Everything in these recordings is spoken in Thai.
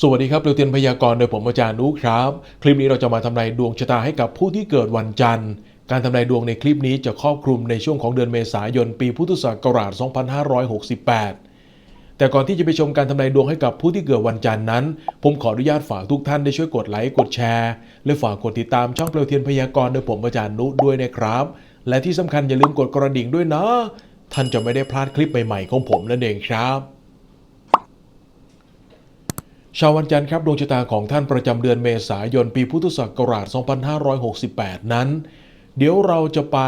สวัสดีครับเรียวเตียนพยากรณ์โดยผมอาจารย์นุครับ คลิปนี้เราจะมาทำนายดวงชะตาให้กับผู้ที่เกิดวันจันทร์ การทำนายดวงในคลิปนี้จะครอบคลุมในช่วงของเดือนเมษายน ปีพุทธศักราช 2568 แต่ก่อนที่จะไปชมการทำนายดวงให้กับผู้ที่เกิดวันจันทร์นั้น ผมขออนุญาตฝากทุกท่านได้ช่วยกดไลค์กดแชร์ และฝากกดติดตามช่องเปลวเทียนพยากรณ์โดยผมอาจารย์นุด้วยนะครับ และที่สำคัญอย่าลืมกดกระดิ่งด้วยนะ ท่านจะไม่ได้พลาดคลิปใหม่ๆของผมนั่นเองครับ ชาววันจันทร์ครับดวงชะตาของท่านประจำเดือนเมษายนปีพุทธศักราช 2568 นั้น เดี๋ยวเราจะไป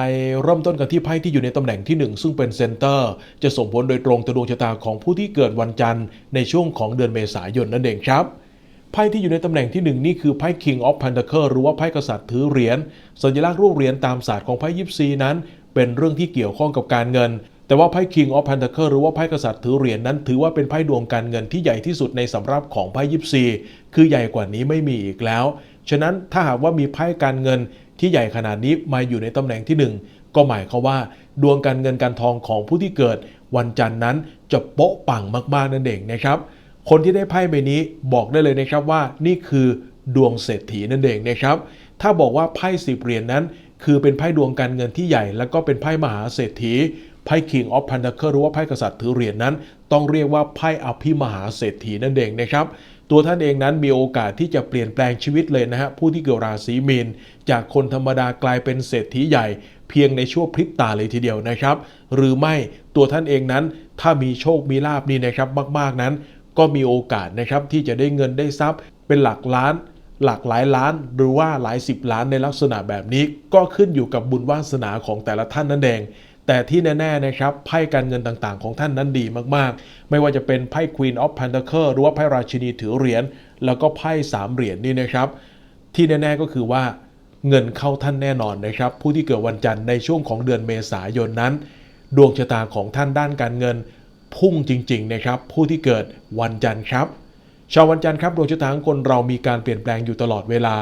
เริ่มต้นกันที่ไพ่ที่อยู่ในตำแหน่งที่ 1 ซึ่งเป็นเซนเตอร์ จะส่งผลโดยตรงต่อดวงชะตาของผู้ที่เกิดวันจันทร์ในช่วงของเดือนเมษายนนั่นเองครับไพ่ที่อยู่ในตำแหน่งที่ 1 นี่คือไพ่ King of Pentacle หรือว่าไพ่กษัตริย์ถือเหรียญสัญลักษณ์รูปเหรียญตามศาสตร์ของไพ่ยิปซีนั้น เป็นเรื่องที่เกี่ยวข้องกับการเงิน แต่ว่าไพ่ King of Pentacle หรือว่าไพ่กษัตริย์ถือเหรียญนั้นถือว่าเป็นไพ่ดวงการเงินที่ใหญ่ที่สุดในสำรับของไพ่ยิปซีคือใหญ่กว่านี้ไม่มีอีกแล้ว ฉะนั้นถ้าหากว่ามีไพ่การเงินที่ใหญ่ขนาดนี้มาอยู่ในตำแหน่งที่ 1 ก็หมายความว่าดวงการเงินการทองของผู้ที่เกิด วันจันทร์นั้นจะโป๊ะปังมากๆนั่นเองนะครับ คนที่ได้ไพ่ใบนี้บอกได้เลยนะครับว่านี่คือดวงเศรษฐีนั่นเองนะครับ ถ้าบอกว่าไพ่สิบเหรียญนนั้น คือเป็นไพ่ดวงการเงินที่ใหญ่ แล้วก็เป็นไพ่มหาเศรษฐี ไพ่ King of Pentacle หรือว่าไพ่กษัตริย์ถือเหรียญนนั้น ต้องเรียกว่าไพ่อภิมหาเศรษฐีนั่นเองนะครับตัวท่านเองนั้นมีโอกาสที่จะเปลี่ยนแปลงชีวิตเลยนะฮะผู้ที่เกิดราศีมีน จากคนธรรมดากลายเป็นเศรษฐีใหญ่ เพียงในช่วงพริบตาเลยทีเดียวนะครับ หรือไม่ตัวท่านเองนั้น ถ้ามีโชคมีลาบนี่นะครับมาก ๆนั้น ก็มีโอกาสนะครับที่จะได้เงินได้ทรัพย์ เป็นหลักล้าน หลักหลายล้าน หรือว่าหลายสิบล้านในลักษณะแบบนี้ ก็ขึ้นอยู่กับบุญวาสนาของแต่ละท่านนั่นเอง แต่ที่แน่ๆนะครับไพ่การเงินต่างๆ ของท่านนั้นดีมากๆ ไม่ว่าจะเป็นไพ่ Queen of Pentacle หรือว่าไพ่ราชินีถือเหรียญแล้วก็ไพ่สามเหรียญนี่นะครับ ที่แน่ๆก็คือว่าเงินเข้าท่านแน่นอนนะครับ ผู้ที่เกิดวันจันทร์ในช่วงของเดือนเมษายนนั้น ดวงชะตาของท่านด้านการเงิน พุ่งจริงๆนะครับ ผู้ที่เกิดวันจันทร์ครับ ชาววันจันทร์ครับดวงชะตาของคนเรามีการเปลี่ยนแปลงอยู่ตลอดเวลา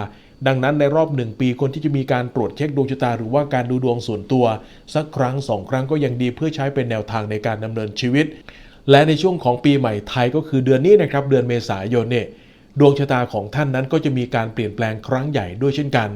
ดังนั้นในรอบหนึ่งปีคนที่จะมีการตรวจเช็คดวงชะตา หรือว่าการดูดวงส่วนตัว สักครั้งสองครั้งก็ยังดีเพื่อใช้เป็นแนวทางในการดำเนินชีวิต และในช่วงของปีใหม่ไทยก็คือเดือนนี้นะครับเดือนเมษายนเนี่ยดวงชะตาของท่านนั้นก็จะมีการเปลี่ยนแปลงครั้งใหญ่ด้วยเช่นกัน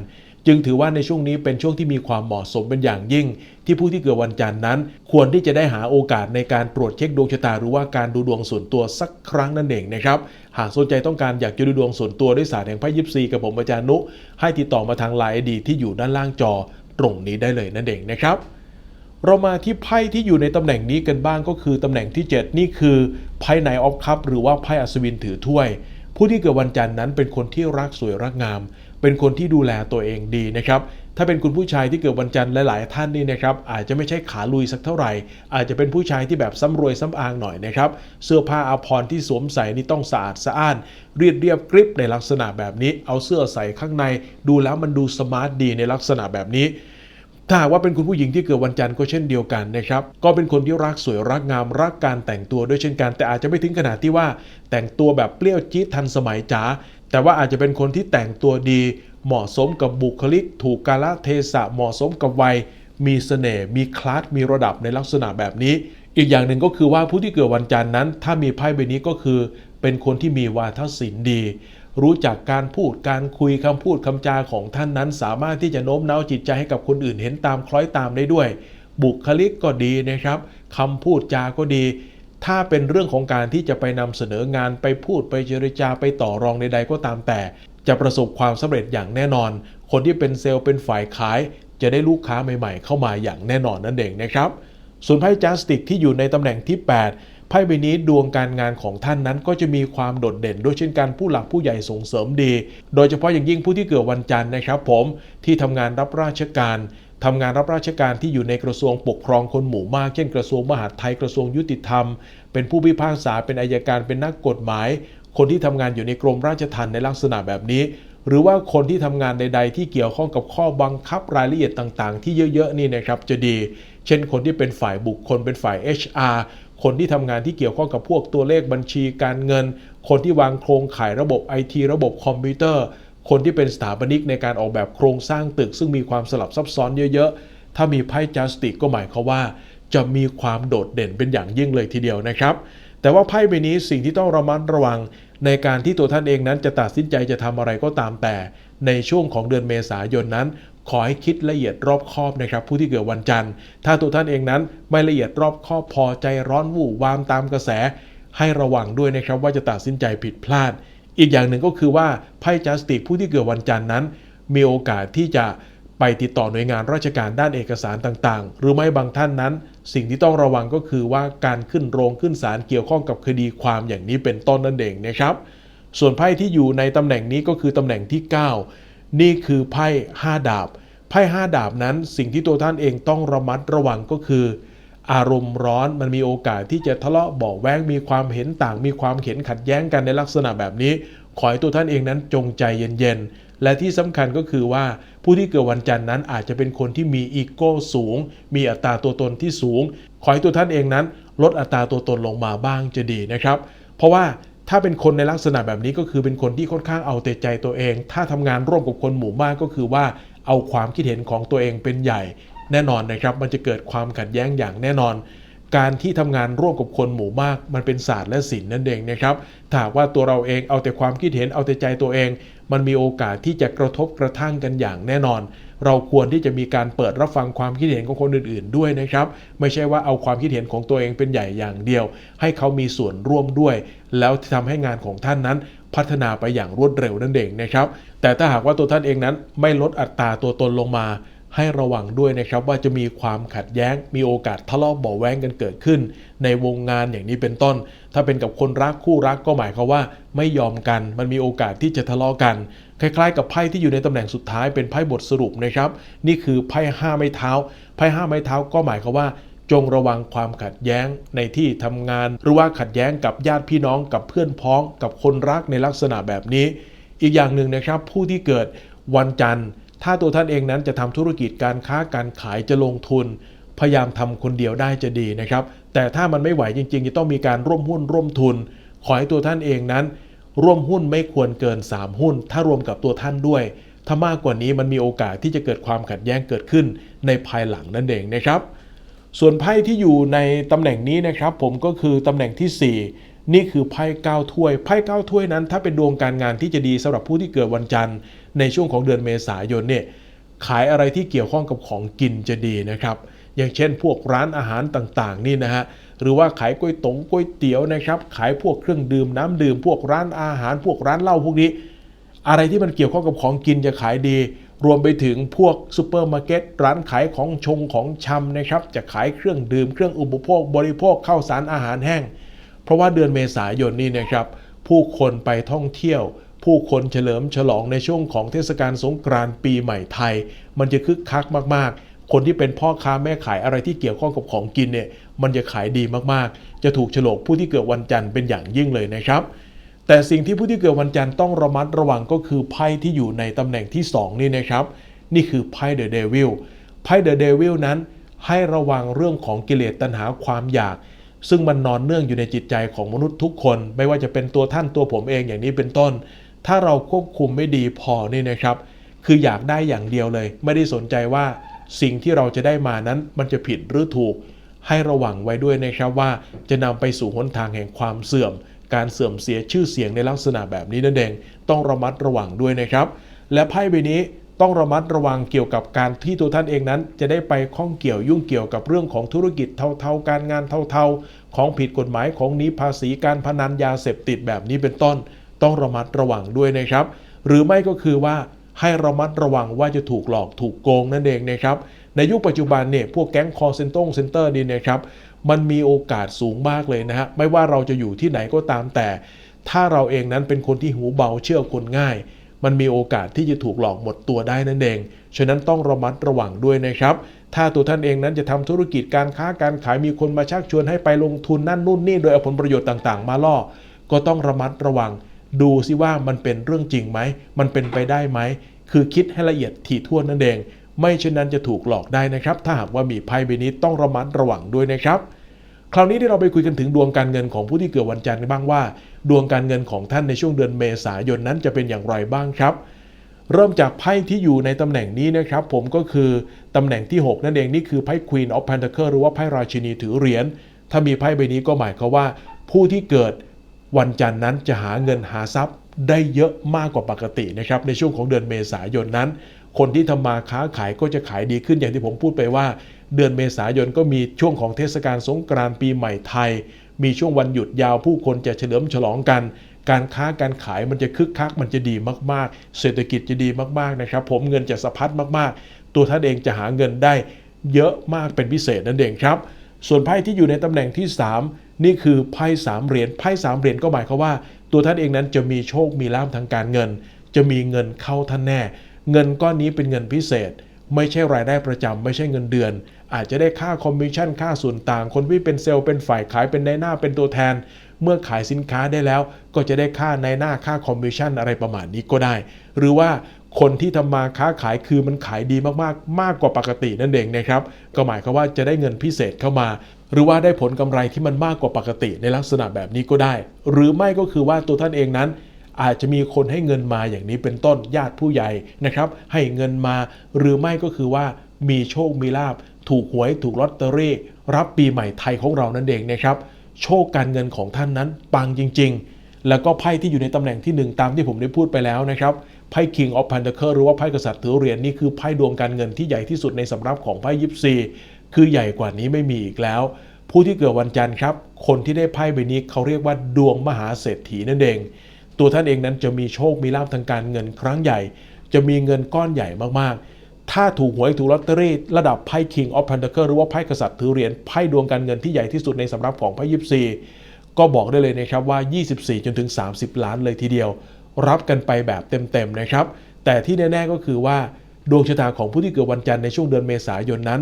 จึงถือว่าในช่วงนี้เป็นช่วงที่มีความเหมาะสมเป็นอย่างยิ่ง ที่ผู้ที่เกิดวันจันทร์นั้น ควรที่จะได้หาโอกาสในการตรวจเช็คดวงชะตาหรือว่าการดูดวงส่วนตัวสักครั้งนั่นเองนะครับหากสนใจต้องการอยากจะดูดวงส่วนตัวด้วยศาสตร์แห่งไพ่ยิปซีกับผมอาจารย์นุ ให้ติดต่อมาทางไลน์ดีที่อยู่ด้านล่างจอตรงนี้ได้เลยนั่นเองนะครับเรามาที่ไพ่ที่อยู่ในตำแหน่งนี้กันบ้างก็คือตำแหน่งที่ 7 นี่คือไพ่ไนออฟคัพหรือว่าไพ่อัศวินถือถ้วย ผู้ที่เกิดวันจันทร์นั้นเป็นคนที่รักสวยรักงาม เป็นคนที่ดูแลตัวเองดีนะครับถ้าเป็นคุณผู้ชายที่เกิดวันจันทร์หลาย ๆ ท่านนี่นะครับอาจจะไม่ใช่ขาลุยสักเท่าไหร่ อาจจะเป็นผู้ชายที่แบบซ้ำรวยซ้ำอางหน่อยนะครับเสื้อผ้าอาภรณ์ที่สวมใส่นี่ต้องสะอาดสะอ้าน เรียบเรียบกริบในลักษณะแบบนี้ เอาเสื้อใส่ข้างใน ดูแล้วมันดูสมาร์ทดีในลักษณะแบบนี้ ถ้าหากว่าเป็นคุณผู้หญิงที่เกิดวันจันทร์ก็เช่นเดียวกันนะครับ ก็เป็นคนที่รักสวยรักงามรักการแต่งตัวด้วยเช่นกัน แต่อาจจะไม่ถึงขนาดที่ว่า แต่งตัวแบบเปรี้ยวจี๊ดทันสมัยจ๋าแต่ว่าอาจจะเป็นคนที่แต่งตัวดี เหมาะสมกับบุคลิก ถูกกาลเทศะเหมาะสมกับวัย มีเสน่ห์มีคลาสมีระดับในลักษณะแบบนี้ อีกอย่างหนึ่งก็คือว่าผู้ที่เกิดวันจันทร์นั้น ถ้ามีไพ่ใบนี้ก็คือ เป็นคนที่มีวาทศิลป์ดี รู้จักการพูดการคุยคำพูดคำจาของท่านนั้น สามารถที่จะโน้มน้าวจิตใจให้กับคนอื่นเห็นตามคล้อยตามได้ด้วย บุคลิกก็ดีนะครับคำพูดจาก็ดี ถ้าเป็นเรื่องของการที่จะไปนำเสนองานไปพูดไปเจรจาไปต่อรองใดๆก็ตามแต่ จะประสบความสำเร็จอย่างแน่นอน คนที่เป็นเซลล์เป็นฝ่ายขาย จะได้ลูกค้าใหม่ ๆ เข้ามาอย่างแน่นอนนั่นเองนะครับส่วนไพ่จัสติกที่อยู่ในตำแหน่งที่ 8 ไพ่ใบนี้ดวงการงานของท่านนั้นก็จะมีความโดดเด่นด้วยเช่นกันผู้หลักผู้ใหญ่ส่งเสริมดี โดยเฉพาะอย่างยิ่งผู้ที่เกิดวันจันทร์นะครับผมที่ทำงานรับราชการทำงานรับราชการที่อยู่ในกระทรวงปกครองคนหมู่มาก เช่นกระทรวงมหาดไทยกระทรวงยุติธรรม เป็นผู้พิพากษาเป็นอายการเป็นนักกฎหมาย คนที่ทำงานอยู่ในกรมราชทัณฑ์ในลักษณะแบบนี้ หรือว่าคนที่ทำงานใด ๆ ที่เกี่ยวข้องกับข้อบังคับรายละเอียดต่าง ๆ ที่เยอะ ๆ นี่นะครับจะดี เช่นคนที่เป็นฝ่ายบุคคลเป็นฝ่าย HR คนที่ทำงานที่เกี่ยวข้องกับพวกตัวเลขบัญชีการเงิน คนที่วางโครงข่ายระบบ IT ระบบคอมพิวเตอร์ คนที่เป็นสถาปนิกในการออกแบบโครงสร้างตึก ซึ่งมีความสลับซับซ้อนเยอะๆ ถ้ามีไพ่จัสติกก็หมายความว่า จะมีความโดดเด่นเป็นอย่างยิ่งเลยทีเดียวนะครับ แต่ว่าไพ่ใบนี้สิ่งที่ต้องระมัดระวัง ในการที่ตัวท่านเองนั้นจะตัดสินใจจะทำอะไรก็ตามแต่ ในช่วงของเดือนเมษายนนั้น ขอให้คิดละเอียดรอบคอบนะครับ ผู้ที่เกิดวันจันทร์ ถ้าตัวท่านเองนั้นไม่ละเอียดรอบคอบพอใจร้อนวู่วามตามกระแส ให้ระวังด้วยนะครับว่าจะตัดสินใจผิดพลาด อีกอย่างหนึ่งก็คือว่าไพ่จัสติกผู้ที่เกิดวันจันทร์นั้น มีโอกาสที่จะไปติดต่อหน่วยงานราชการด้านเอกสารต่างๆ หรือไม่บางท่านนั้น สิ่งที่ต้องระวังก็คือว่าการขึ้นโรงขึ้นศาลเกี่ยวข้องกับคดีความอย่างนี้เป็นต้นนั่นเองนะครับ ส่วนไพ่ที่อยู่ในตำแหน่งนี้ก็คือตำแหน่งที่ 9 นี่คือไพ่5ดาบ ไพ่5ดาบนั้นสิ่งที่ตัวท่านเองต้องระมัดระวังก็คือ อารมณ์ร้อนมันมีโอกาสที่จะทะเลาะเบาแว้งมีความเห็นต่าง มีความเห็นขัดแย้งกันในลักษณะแบบนี้ ขอให้ตัวท่านเองนั้นจงใจเย็นๆ และที่สำคัญก็คือว่าผู้ที่เกิดวันจันทร์นั้นอาจจะเป็นคนที่มีอีโก้สูง มีอัตราตัวตนที่สูง ขอให้ตัวท่านเองนั้น ลดอัตราตัวตนลงมาบ้างจะดีนะครับ เพราะว่าถ้าเป็นคนในลักษณะแบบนี้ก็คือเป็นคนที่ค่อนข้างเอาแต่ใจตัวเอง ถ้าทำงานร่วมกับคนหมู่มากก็คือว่า เอาความคิดเห็นของตัวเองเป็นใหญ่แน่นอนนะครับ มันจะเกิดความขัดแย้งอย่างแน่นอน การที่ทำงานร่วมกับคนหมู่มาก มันเป็นศาสตร์และศิลป์นั่นเองนะครับถ้าว่าตัวเราเองเอาแต่ความคิดเห็นเอาแต่ใจตัวเอง มันมีโอกาสที่จะกระทบกระทั่งกันอย่างแน่นอน เราควรที่จะมีการเปิดรับฟังความคิดเห็นของคนอื่น ๆ ด้วยนะครับ ไม่ใช่ว่าเอาความคิดเห็นของตัวเองเป็นใหญ่อย่างเดียว ให้เขามีส่วนร่วมด้วย แล้วทำให้งานของท่านนั้น พัฒนาไปอย่างรวดเร็วนั่นเองนะครับ แต่ถ้าหากว่าตัวท่านเองนั้นไม่ลดอัตราตัวตนลงมา ให้ระวังด้วยนะครับว่าจะมีความขัดแย้ง มีโอกาสทะเลาะเบาแว้งกันเกิดขึ้น ในวงงานอย่างนี้เป็นต้น ถ้าเป็นกับคนรักคู่รักก็หมายความว่า ไม่ยอมกัน มันมีโอกาสที่จะทะเลาะกัน คล้ายๆ กับไพ่ที่อยู่ในตำแหน่งสุดท้ายเป็นไพ่บทสรุปนะครับ นี่คือไพ่ห้าไม้เท้า ไพ่ห้าไม้เท้าก็หมายความว่า จงระวังความขัดแย้งในที่ทำงาน หรือว่าขัดแย้งกับญาติพี่น้องกับเพื่อนพ้องกับคนรักในลักษณะแบบนี้ อีกอย่างหนึ่งนะครับ ผู้ที่เกิดวันจันทร์ ถ้าตัวท่านเองนั้นจะทำธุรกิจการค้าการขายจะลงทุน พยายามทำคนเดียวได้จะดีนะครับ แต่ถ้ามันไม่ไหวจริง ๆ จะต้องมีการร่วมหุ้นร่วมทุน ขอให้ตัวท่านเองนั้น ร่วมหุ้นไม่ควรเกิน 3 หุ้น ถ้ารวมกับตัวท่านด้วยถ้ามากกว่านี้มันมีโอกาสที่จะเกิดความขัดแย้งเกิดขึ้นในภายหลังนั่นเองนะครับ ส่วนไพ่ที่อยู่ในตำแหน่งนี้นะครับ ผมก็คือตำแหน่งที่ 4 นี่คือไพ่เก้าถ้วยไพ่เก้าถ้วยนั้น ถ้าเป็นดวงการงานที่จะดีสำหรับผู้ที่เกิดวันจันทร์ ในช่วงของเดือนเมษายนเนี่ยขายอะไรที่เกี่ยวข้องกับของกินจะดีนะครับ อย่างเช่น พวกร้านอาหารต่างๆ นี่นะฮะหรือว่าขายก๋วยตงก๋วยเตี๋ยวนะครับ ขายพวกเครื่องดื่มน้ำดื่ม พวกร้านอาหาร พวกร้านเหล้าพวกนี้ อะไรที่มันเกี่ยวข้องกับของกินจะขายดี รวมไปถึงพวกซูเปอร์มาร์เก็ตร้านขายของชงของชำนะครับ จะขายเครื่องดื่มเครื่องอุปโภค บริโภคข้าวสารอาหารแห้ง เพราะว่าเดือนเมษายนนี่นะครับ ผู้คนไปท่องเที่ยว ผู้คนเฉลิมฉลองในช่วงของเทศกาลสงกรานต์ปีใหม่ไทย มันจะคึกคักมากๆ คนที่เป็นพ่อค้าแม่ขายอะไรที่เกี่ยวข้องกับของกินเนี่ยมันจะขายดีมากๆ จะถูกฉลกผู้ที่เกิดวันจันทร์เป็นอย่างยิ่งเลยนะครับ แต่สิ่งที่ผู้ที่เกิดวันจันทร์ต้องระมัดระวังก็คือไพ่ที่อยู่ในตำแหน่งที่ 2 นี่นะครับ นี่คือไพ่เดอะเดวิลไพ่เดอะเดวิลนั้นให้ระวังเรื่องของกิเลสตัณหาความอยาก ซึ่งมันนอนเนื่องอยู่ในจิตใจของมนุษย์ทุกคน ไม่ว่าจะเป็นตัวท่านตัวผมเองอย่างนี้เป็นต้น ถ้าเราควบคุมไม่ดีพอนี่นะครับ คืออยากได้อย่างเดียวเลย ไม่ได้สนใจว่าสิ่งที่เราจะได้มานั้นมันจะผิดหรือถูก ให้ระวังไว้ด้วยนะครับว่าจะนำไปสู่หนทางแห่งความเสื่อม การเสื่อมเสียชื่อเสียงในลักษณะแบบนี้นั่นเองต้องระมัดระวังด้วยนะครับ และไพ่ใบนี้ต้องระมัดระวังเกี่ยวกับการที่ตัวท่านเองนั้น จะได้ไปข้องเกี่ยวยุ่งเกี่ยวกับเรื่องของธุรกิจเทาๆ การงานเทาๆ ของผิดกฎหมายของหนี้ภาษีการพนันยาเสพติดแบบนี้เป็นต้น ต้องระมัดระวังด้วยนะครับ หรือไม่ก็คือว่าให้ระมัดระวังว่าจะถูกหลอกถูกโกงนั่นเองนะครับในยุคปัจจุบันเนี่ยพวกแก๊งคอร์เซนตงเซนเตอร์นี่นะครับ มันมีโอกาสสูงมากเลยนะฮะไม่ว่าเราจะอยู่ที่ไหนก็ตามแต่ ถ้าเราเองนั้นเป็นคนที่หูเบาเชื่อคนง่าย มันมีโอกาสที่จะถูกหลอกหมดตัวได้นั่นเองฉะนั้นต้องระมัดระวังด้วยนะครับ ถ้าตัวท่านเองนั้นจะทำธุรกิจการค้าการขายมีคนมาชักชวนให้ไปลงทุนนั่นนู่นนี่โดยเอาผลประโยชน์ต่างๆ มาล่อ ก็ต้องระมัดระวัง ดูซิว่ามันเป็นเรื่องจริงไหมมันเป็นไปได้ไหมคือคิดให้ละเอียดถี่ถ้วนนั่นเอง ไม่เช่นนั้นจะถูกหลอกได้นะครับ ถ้าหากว่ามีไพ่ใบนี้ต้องระมัดระวังด้วยนะครับ คราวนี้ที่เราไปคุยกันถึงดวงการเงินของผู้ที่เกิดวันจันทร์กันบ้างว่า ดวงการเงินของท่านในช่วงเดือนเมษายนนั้นจะเป็นอย่างไรบ้างครับ เริ่มจากไพ่ที่อยู่ในตำแหน่งนี้นะครับ ผมก็คือตำแหน่งที่ 6 นั่นเองนี่คือไพ่ Queen of Pentacle หรือว่าไพ่ราชินีถือเหรียญถ้ามีไพ่ใบนี้ก็หมายความว่า ผู้ที่เกิดวันจันทร์นั้นจะหาเงินหาทรัพย์ได้เยอะมากกว่าปกตินะครับในช่วงของเดือนเมษายนนั้น คนที่ทำมาค้าขายก็จะขายดีขึ้นอย่างที่ผมพูดไปว่า เดือนเมษายนก็มีช่วงของเทศกาลสงกรานต์ปีใหม่ไทย มีช่วงวันหยุดยาวผู้คนจะเฉลิมฉลองกัน การค้าการขายมันจะคึกคักมันจะดีมากๆ เศรษฐกิจจะดีมากๆนะครับ ผมเงินจะสะพัดมากๆ ตัวท่านเองจะหาเงินได้เยอะมากเป็นพิเศษนั่นเองครับ ส่วนไพ่ที่อยู่ในตำแหน่งที่ 3 นี่คือไพ่สามเหรียญไพ่สามเหรียญก็หมายความว่า ตัวท่านเองนั้นจะมีโชคมีลาภทางการเงิน จะมีเงินเข้าท่านแน่ เงินก้อนนี้เป็นเงินพิเศษ ไม่ใช่รายได้ประจำไม่ใช่เงินเดือน อาจจะได้ค่าคอมมิชชั่นค่าส่วนต่าง คนที่เป็นเซลล์เป็นฝ่ายขายเป็นในหน้าเป็นตัวแทน เมื่อขายสินค้าได้แล้ว ก็จะได้ค่าในหน้าค่าคอมมิชชั่นอะไรประมาณนี้ก็ได้ หรือว่าคนที่ทำมาค้าขายคือมันขายดีมากๆ มากกว่าปกตินั่นเองนะครับก็หมายความว่าจะได้เงินพิเศษเข้ามา หรือว่าได้ผลกำไรที่มันมากกว่าปกติในลักษณะแบบนี้ก็ได้ หรือไม่ก็คือว่าตัวท่านเองนั้น อาจจะมีคนให้เงินมาอย่างนี้เป็นต้นญาติผู้ใหญ่นะครับ ให้เงินมาหรือไม่ก็คือว่ามีโชคมีลาบถูกหวยถูกลอตเตอรี่ รับปีใหม่ไทยของเรานั่นเองนะครับ โชคการเงินของท่านนั้นปังจริง ๆ แล้วก็ไพ่ที่อยู่ในตำแหน่งที่ 1 ตามที่ผมได้พูดไปแล้วนะครับไพ่ King of Pentacle หรือว่าไพ่กษัตริย์ถือเหรียญนี่คือไพ่ดวงการเงินที่ใหญ่ที่สุดในสำรับของไพ่ยิปซีคือใหญ่กว่านี้ไม่มีอีกแล้ว ผู้ที่เกิดวันจันทร์ครับ คนที่ได้ไพ่ใบนี้เขาเรียกว่าดวงมหาเศรษฐีนั่นเอง ตัวท่านเองนั้นจะมีโชคมีลาภทางการเงินครั้งใหญ่ จะมีเงินก้อนใหญ่มากๆ ถ้าถูกหวยถูกลอตเตอรี่ระดับไพ่ King of Pentacle หรือว่าไพ่กษัตริย์ถือเหรียญไพ่ดวงการเงินที่ใหญ่ที่สุดในสำรับของไพ่ยิปซีก็บอกได้เลยนะครับว่า 24 จนถึง 30 ล้านเลยทีเดียว รับกันไปแบบเต็มๆนะครับ แต่ที่แน่ๆก็คือว่าดวงชะตาของผู้ที่เกิดวันจันทร์ในช่วงเดือนเมษายนนั้น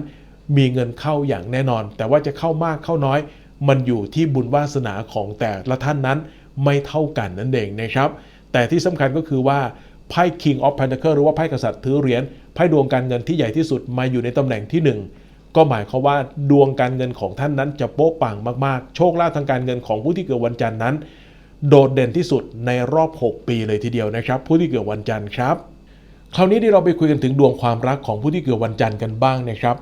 มีเงินเข้าอย่างแน่นอน แต่ว่าจะเข้ามากเข้าน้อย มันอยู่ที่บุญวาสนาของแต่ละท่านนั้น ไม่เท่ากันนั่นเองนะครับ แต่ที่สำคัญก็คือว่าไพ่ King of Pentacle หรือว่าไพ่กษัตริย์ถือเหรียญไพ่ดวงการเงินที่ใหญ่ที่สุดมาอยู่ในตำแหน่งที่ 1 ก็หมายความว่าดวงการเงินของท่านนั้นจะโป๊ะปังมากๆ โชคลาภทางการเงินของผู้ที่เกิดวันจันทร์นั้น โดดเด่นที่สุดในรอบ 6 ปีเลยทีเดียวนะครับ ผู้ที่เกิดวันจันทร์ครับ คราวนี้ที่เราไปคุยกันถึงดวงความรักของผู้ที่เกิดวันจันทร์กันบ้างนะครับ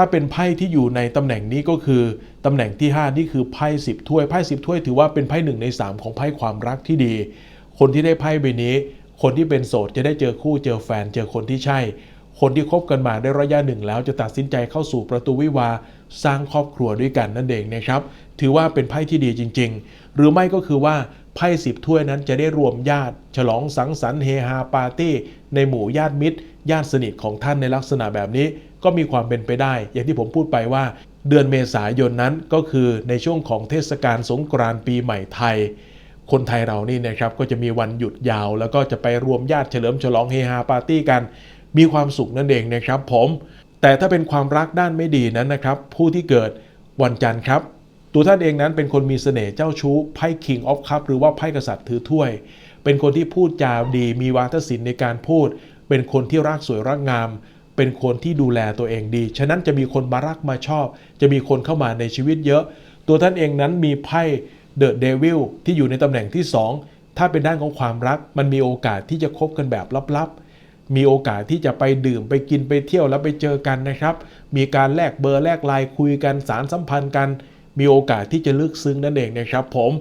ถ้าเป็นไพ่ที่อยู่ในตำแหน่งนี้ก็คือตำแหน่งที่ 5 นี่คือไพ่สิบถ้วยไพ่สิบถ้วยถือว่าเป็นไพ่หนึ่งใน 3 ของไพ่ความรักที่ดี คนที่ได้ไพ่ใบนี้ คนที่เป็นโสดจะได้เจอคู่เจอแฟน เจอคนที่ใช่ คนที่คบกันมาได้ระยะหนึ่งแล้วจะตัดสินใจเข้าสู่ประตูวิวาสร้างครอบครัวด้วยกันนั่นเองนะครับถือว่าเป็นไพ่ที่ดีจริง ๆ หรือไม่ก็คือว่าไพ่สิบถ้วยนั้นจะได้รวมญาติ ฉลองสังสรรค์เฮฮาปาร์ตี้ ในหมู่ญาติมิตรญาติสนิทของท่านในลักษณะแบบนี้ ก็มีความเป็นไปได้ อย่างที่ผมพูดไปว่า เดือนเมษายนนั้นก็คือในช่วงของเทศกาลสงกรานต์ปีใหม่ไทย คนไทยเรานี่นะครับก็จะมีวันหยุดยาว แล้วก็จะไปรวมญาติเฉลิมฉลองเฮฮาปาร์ตี้กัน มีความสุขนั่นเองนะครับผมแต่ถ้าเป็นความรักด้านไม่ดีนั้นนะครับ ผู้ที่เกิดวันจันทร์ครับ ตัวท่านเองนั้นเป็นคนมีเสน่ห์เจ้าชู้ไพ่ King of Cup หรือว่าไพ่กษัตริย์ถือถ้วย เป็นคนที่พูดจาดี มีวาทศิลป์ในการพูด เป็นคนที่รักสวยรักงาม เป็นคนที่ดูแลตัวเองดี ฉะนั้นจะมีคนมารักมาชอบ จะมีคนเข้ามาในชีวิตเยอะ ตัวท่านเองนั้นมีไพ่เดอะเดวิลที่อยู่ในตำแหน่งที่ 2 ถ้าเป็นด้านของความรัก มันมีโอกาสที่จะคบกันแบบลับๆ มีโอกาสที่จะไปดื่มไปกินไปเที่ยวแล้วไปเจอกันนะครับ มีการแลกเบอร์แลกไลน์คุยกันสารสัมพันธ์กัน มีโอกาสที่จะลึกซึ้งนั่นเองนะครับ ผม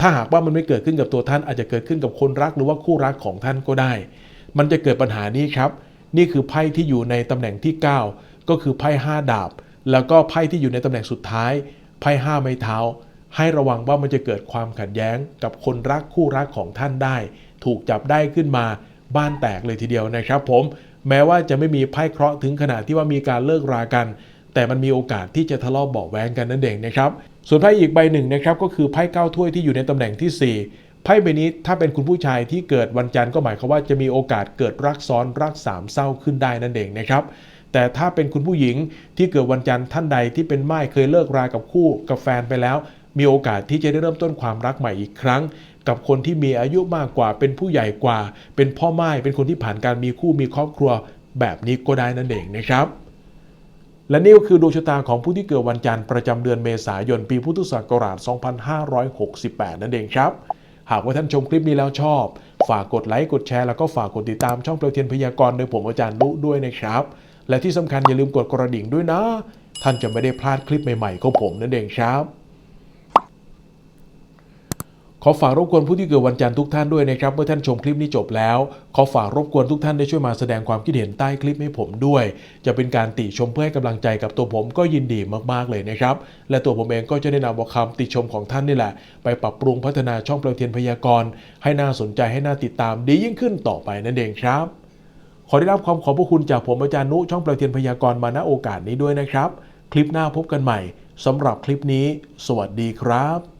ถ้าหากว่ามันไม่เกิดขึ้นกับตัวท่านอาจจะเกิดขึ้นกับคนรักหรือว่าคู่รักของท่านก็ได้ มันจะเกิดปัญหานี้ครับ นี่คือไพ่ที่อยู่ในตำแหน่งที่ 9 ก็คือไพ่5ดาบ แล้วก็ไพ่ที่อยู่ในตำแหน่งสุดท้าย ไพ่5ไม้เท้า ให้ระวังว่ามันจะเกิดความขัดแย้งกับคนรักคู่รักของท่านได้ ถูกจับได้ขึ้นมาบ้านแตกเลยทีเดียวนะครับ ผม แม้ว่าจะไม่มีไพ่เคราะห์ถึงขนาดที่ว่ามีการเลิกรากัน แต่มันมีโอกาสที่จะทะเลาะเบาะแวงกันนั่นเองนะครับ ส่วนไพ่อีกใบหนึ่งนะครับก็คือไพ่เก้าถ้วยที่อยู่ในตำแหน่งที่ 4 ไพ่ใบนี้ถ้าเป็นคุณผู้ชายที่เกิดวันจันทร์ก็หมายความว่าจะมีโอกาสเกิดรักซ้อนรักสามเศร้าขึ้นได้นั่นเองนะครับแต่ถ้าเป็นคุณผู้หญิงที่เกิดวันจันทร์ท่านใดที่เป็นไม่เคยเลิกรากับคู่กับแฟนไปแล้ว มีโอกาสที่จะได้เริ่มต้นความรักใหม่อีกครั้ง กับคนที่มีอายุมากกว่าเป็นผู้ใหญ่กว่า เป็นพ่อไม่ายเป็นคนที่ผ่านการมีคู่มีครอบครัว แบบนี้ก็ได้นั่นเองนะครับ และนี่ก็คือดวงชะตาของผู้ที่เกิดวันจันทร์ประจำเดือนเมษายนปีพุทธศักราช 2568 นั่นเองครับ หากว่าท่านชมคลิปนี้แล้วชอบ ฝากกดไลค์ กดแชร์ แล้วก็ฝากกดติดตามช่องเปลวเทียนพยากรณ์โดยผมอาจารย์นุด้วยนะครับ และที่สำคัญอย่าลืมกดกระดิ่งด้วยนะ ท่านจะไม่ได้พลาดคลิปใหม่ๆของผมนั่นเองครับ ขอฝากรบกวนผู้ที่เกิดวันจันทร์ทุกท่านด้วยนะครับ เมื่อท่านชมคลิปนี้จบแล้ว ขอฝากรบกวนทุกท่านได้ช่วยมาแสดงความคิดเห็นใต้คลิปให้ผมด้วย จะเป็นการติชมเพื่อให้กำลังใจกับตัวผมก็ยินดีมากๆเลยนะครับ และตัวผมเองก็จะได้นำเอาคำติชมของท่านนี่แหละ ไปปรับปรุงพัฒนาช่องเปลวเทียนพยากรณ์ให้น่าสนใจให้น่าติดตามดียิ่งขึ้นต่อไปนั่นเองครับ ขอได้รับความขอบพระคุณจากผมอาจารย์นุช่องเปลวเทียนพยากรณ์มาณโอกาสนี้ด้วยนะครับ คลิปหน้าพบกันใหม่สำหรับคลิปนี้ สวัสดีครับ